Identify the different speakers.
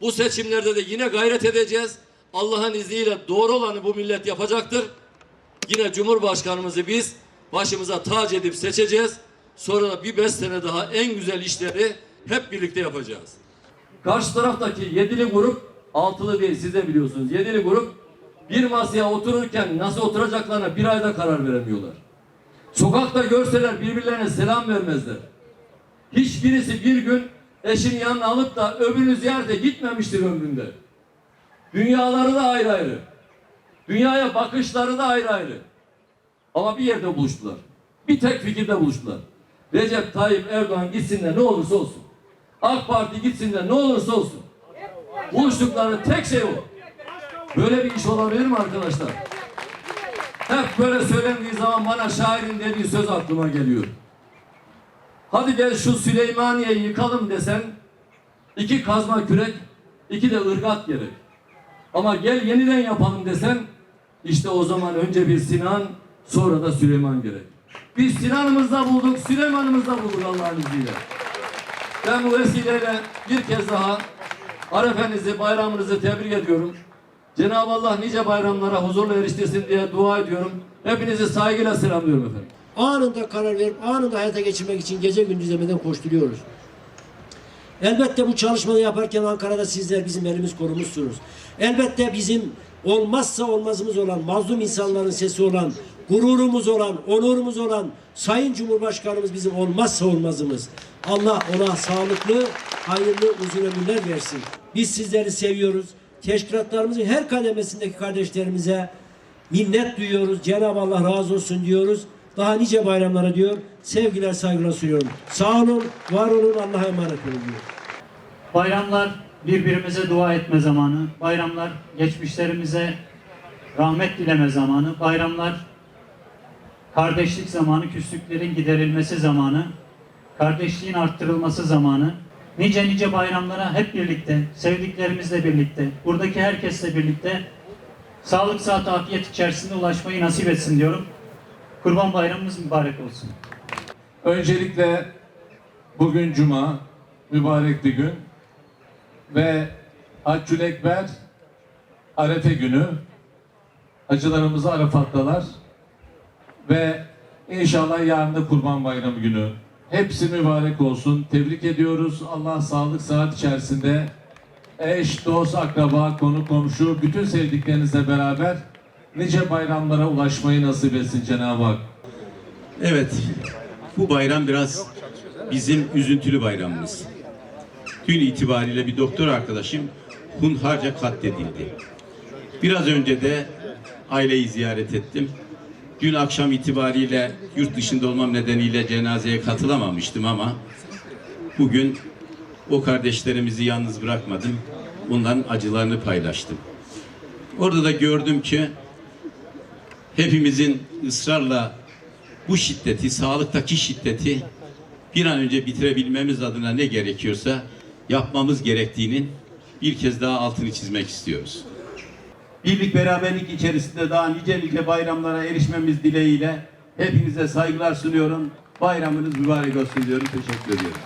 Speaker 1: Bu seçimlerde de yine gayret edeceğiz. Allah'ın izniyle doğru olanı bu millet yapacaktır. Yine Cumhurbaşkanımızı biz başımıza tac edip seçeceğiz. Sonra da bir beş sene daha en güzel işleri hep birlikte yapacağız. Karşı taraftaki yedili grup, altılı değil siz de biliyorsunuz. Yedili grup bir masaya otururken nasıl oturacaklarına bir ayda karar veremiyorlar. Sokakta görseler birbirlerine selam vermezler. Hiçbirisi bir gün eşin yanına alıp da öbürünü ziyarete gitmemiştir ömründe. Dünyaları da ayrı ayrı. Dünyaya bakışları da ayrı ayrı. Ama bir yerde buluştular. Bir tek fikirde buluştular. Recep Tayyip Erdoğan gitsin de ne olursa olsun. AK Parti gitsin de ne olursa olsun. Buluştukları tek şey o. Böyle bir iş olabilir mi arkadaşlar? Hep böyle söylendiği zaman bana şairin dediği söz aklıma geliyor. Hadi gel şu Süleymaniye'yi yıkalım desen iki kazma kürek, iki de ırgat gerek. Ama gel yeniden yapalım desen işte o zaman önce bir Sinan sonra da Süleyman gerek. Biz Sinan'ımızda bulduk, Süleyman'ımızda bulduk Allah'ın izniyle. Ben bu vesileyle bir kez daha Arefenizi, bayramınızı tebrik ediyorum. Cenab-ı Allah nice bayramlara huzurla eriştirsin diye dua ediyorum. Hepinizi saygıyla selamlıyorum efendim.
Speaker 2: anında karar verip anında hayata geçirmek için gece gündüz demeden koşturuyoruz. Elbette bu çalışmayı yaparken Ankara'da sizler bizim elimiz kolumuzsunuz. Elbette bizim olmazsa olmazımız olan, mazlum insanların sesi olan, gururumuz olan, onurumuz olan Sayın Cumhurbaşkanımız bizim olmazsa olmazımız. Allah ona sağlıklı, hayırlı, uzun ömürler versin. Biz sizleri seviyoruz. Teşkilatlarımızın her kademesindeki kardeşlerimize minnet duyuyoruz. Cenab-ı Allah razı olsun diyoruz. Daha nice bayramlara diyor. Sevgiler, saygılar sunuyorum. Sağ olun, var olun, Allah'a emanet olun diyor.
Speaker 3: Bayramlar birbirimize dua etme zamanı. Bayramlar geçmişlerimize rahmet dileme zamanı. Bayramlar kardeşlik zamanı, küslüklerin giderilmesi zamanı. Kardeşliğin arttırılması zamanı. Nice nice bayramlara hep birlikte, sevdiklerimizle birlikte, buradaki herkesle birlikte sağlık, sıhhat, afiyet içerisinde ulaşmayı nasip etsin diyorum. Kurban Bayramımız mübarek olsun.
Speaker 4: Öncelikle bugün Cuma, mübarek bir gün ve Haccül Ekber Arefe günü. Acılarımızı Arafat'talar ve inşallah yarın da Kurban Bayramı günü. Hepsi mübarek olsun. Tebrik ediyoruz. Allah sağlık saat içerisinde eş, dost, akraba, konu, komşu, bütün sevdiklerinizle beraber nice bayramlara ulaşmayı nasip etsin Cenab-ı Hak.
Speaker 5: Evet, bu bayram biraz bizim üzüntülü bayramımız. Dün itibariyle bir doktor arkadaşım hunharca katledildi. Biraz önce de aileyi ziyaret ettim. Dün akşam itibariyle yurt dışında olmam nedeniyle cenazeye katılamamıştım ama bugün o kardeşlerimizi yalnız bırakmadım. Onların acılarını paylaştım. Orada da gördüm ki hepimizin ısrarla bu şiddeti, sağlıktaki şiddeti bir an önce bitirebilmemiz adına ne gerekiyorsa yapmamız gerektiğinin bir kez daha altını çizmek istiyoruz.
Speaker 6: birlik beraberlik içerisinde daha nice nice bayramlara erişmemiz dileğiyle hepinize saygılar sunuyorum. Bayramınız mübarek olsun diyorum. Teşekkür ediyorum.